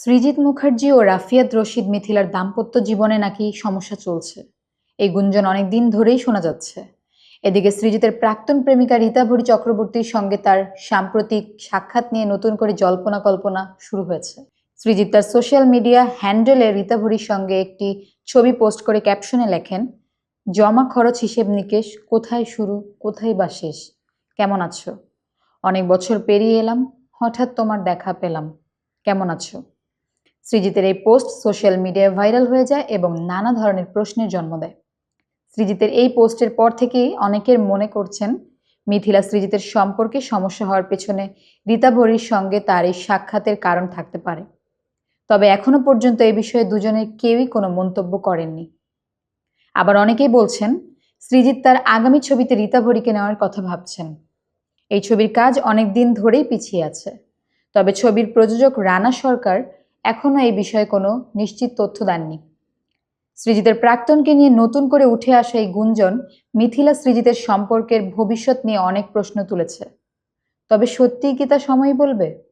সৃজিত মুখার্জি ও রাফিয়াত রশিদ মিথিলার দাম্পত্য জীবনে নাকি সমস্যা চলছে। এই গুঞ্জন অনেক দিন ধরেই শোনা যাচ্ছে। এদিকে সৃজিতের প্রাক্তন প্রেমিকা রীতাভরি চক্রবর্তীর সঙ্গে তার সাম্প্রতিক সাক্ষাৎ নিয়ে নতুন করে জল্পনা কল্পনা শুরু হয়েছে। সৃজিত তার সোশ্যাল মিডিয়া হ্যান্ডেলে রীতাভরির সঙ্গে একটি ছবি পোস্ট করে ক্যাপশনে লেখেন, জমা খরচ হিসেব নিকেশ, কোথায় শুরু, কোথায় বা শেষ? কেমন আছো? অনেক বছর পেরিয়ে এলাম, হঠাৎ তোমার দেখা পেলাম। কেমন আছো? সৃজিতের এই পোস্ট সোশ্যাল মিডিয়ায় ভাইরাল হয়ে যায় এবং নানা ধরনের প্রশ্নের জন্ম দেয়। সৃজিতের এই পোস্টের পর থেকেই অনেকের মনে করছেন, মিথিলা সৃজিতের সম্পর্কে সমস্যা হওয়ার পেছনে রীতা ভরির সঙ্গে তার এই সাক্ষাতের কারণ থাকতে পারে। তবে এখনও পর্যন্ত এই বিষয়ে দুজনের কেউই কোনো মন্তব্য করেননি। আবার অনেকেই বলছেন, সৃজিত তার আগামী ছবিতে রীতা ভরিকে নেওয়ার কথা ভাবছেন। এই ছবির কাজ অনেক দিন ধরেই পিছিয়ে আছে। তবে ছবির প্রযোজক রানা সরকার এখনও এই বিষয়ে কোনো নিশ্চিত তথ্য দেননি। সৃজিতের প্রাক্তনকে নিয়ে নতুন করে উঠে আসা এই গুঞ্জন মিথিলা সৃজিতের সম্পর্কের ভবিষ্যৎ নিয়ে অনেক প্রশ্ন তুলেছে। তবে সত্যিই কি তা সময় বলবে?